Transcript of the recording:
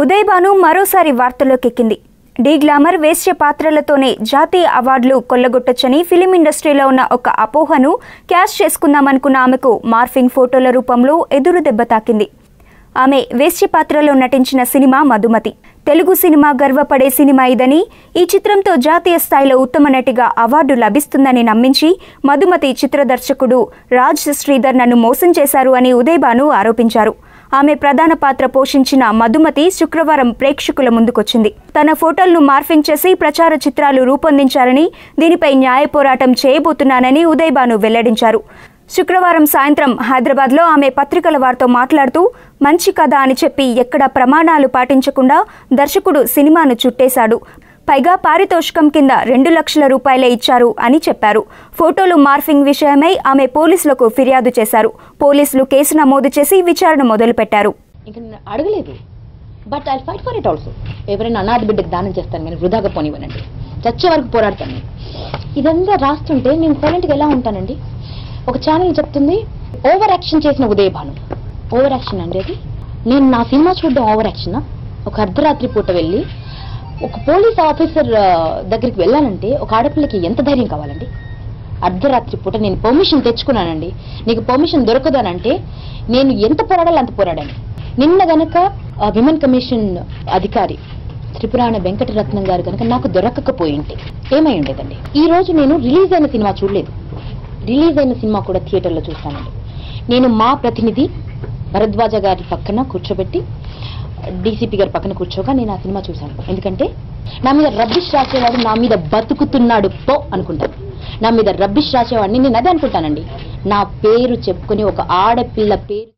ఉదయ్ భాను మరోసారి వార్తల్లోకెక్కింది D glamour వేశ్య పాత్రలతోనే జాతీయ అవార్డులు కొల్లగొట్టొచ్చని ఫిలిం ఇండస్ట్రీలో ఉన్న ఒక అపోహను క్యాష్ చేసుకుందామనుకున్న ఆమెకు మార్ఫింగ్ ఫోటోల రూపంలో ఎదురు దెబ్బ తాకింది. ఆమె వేశ్య పాత్రలో నటించిన సినిమా మధుమతి. తెలుగు సినిమా గర్వపడే సినిమా ఇదని ఈ చిత్రంతో జాతీయ స్థాయిలో ఉత్తమ నటిగా అవార్డు లభిస్తుందని నమ్మించి మధుమతి చిత్ర దర్శకుడు రాజ్ శ్రీధర్ నన్ను మోసం చేశారు అని ఉదయ్ భాను ఆరోపించారు. ఆమె ప్రధాన పాత్ర పోషించిన మధుమతి శుక్రవారం ప్రేక్షకుల ముందుకొచ్చింది. తన ఫోటోలను మార్ఫింగ్ చేసి ప్రచార చిత్రాలు రూపొందించారని దీనిపై న్యాయ పోరాటం చేయబోతున్నానని ఉదయ్ వెల్లడించారు. శుక్రవారం సాయంత్రం హైదరాబాద్లో ఆమె పత్రికల వారితో మాట్లాడుతూ మంచి కథ అని చెప్పి ఎక్కడ ప్రమాణాలు పాటించకుండా దర్శకుడు సినిమాను చుట్టేశాడు. పైగా పారితోషికం కింద రెండు లక్షల రూపాయలే ఇచ్చారు అని చెప్పారు. ఫోటోలు మార్ఫింగ్ విషయమై ఆమె పోలీసులకు ఫిర్యాదు చేశారు. పోలీసులు కేసు నమోదు చేసి విచారణ మొదలుపెట్టారు. ఇంకా అడగలేదు. But I fight for it also ఎవరైనా అనాథ బిడ్డకు దానం చేస్తాను. నేను వృధాగా పోనివ్వనండి. చచ్చే వరకు పోరాడతాను ఇదంతా రాస్తుంటే నేను సైలెంట్గా ఎలా ఉంటానండి? ఒక ఛానల్ చెప్తుంది ఓవర్ యాక్షన్ చేసిన ఉదయభాను ఓవర్ యాక్షన్ అండి అది. నేను నా సినిమా చూడడం ఓవర్ యాక్షనా ఒక అర్ధరాత్రి పూట వెళ్ళి ఒక పోలీస్ ఆఫీసర్ దగ్గరికి వెళ్ళానంటే ఒక ఆడపిల్లకి ఎంత ధైర్యం కావాలండి? అర్ధరాత్రి పూట నేను పర్మిషన్ తెచ్చుకున్నానండి. నీకు పర్మిషన్ దొరకదనంటే నేను ఎంత పోరాడాలో అంత పోరాడాను. నిన్న గనక విమెన్ కమిషన్ అధికారి త్రిపురాణ వెంకటరత్నం గారు కనుక నాకు దొరకకపోయింటే ఏమై ఉండేదండి? ఈ రోజు నేను రిలీజ్ అయిన సినిమా చూడలేదు. రిలీజ్ అయిన సినిమా కూడా థియేటర్లో చూస్తానండి. నేను మా ప్రతినిధి భరద్వాజ గారి పక్కన కూర్చోబెట్టి డీసీపీ గారి పక్కన కూర్చోగా నేను ఆ సినిమా చూశాను. ఎందుకంటే నా మీద రబ్బిష్ రాసేవాడు నా మీద బతుకుతున్నాడు పో అనుకుంటాను నా మీద రబ్బిష్ రాసేవాడిని నేను అదే అనుకుంటానండి. నా పేరు చెప్పుకుని ఒక ఆడపిల్ల పేరు